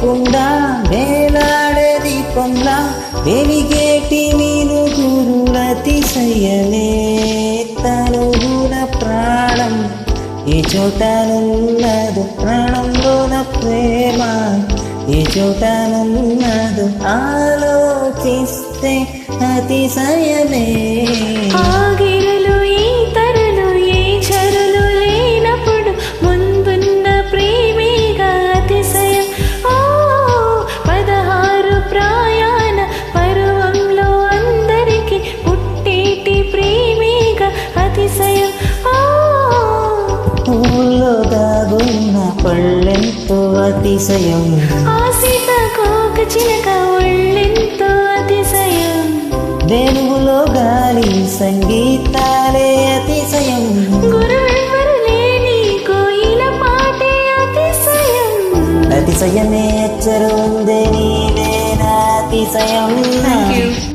కొమ్మలపై లేకుండా వేలాడే దీపంలా వెలిగేటి మీరు గురుల తనుగుల ప్రాణం. ఈ చోటనున్నదు ప్రాణంలోన ప్రేమ ఈ చోటనున్నదు ఆలోచిస్తే అతిశయమే. పూల్లో దాగున్న పళ్ళెంతో అతిశయం. ఆ సీతాకోక చిలక ఒళ్ళెంతో అతిశయం. వెలుగులో గాలి సంగీతాలే అతిశయం. గురువెవ్వరు లేని కోయిల పాటే అతిశయం. అతిశయమే అచ్చరు ఉంది నీవేనా అతిశయం.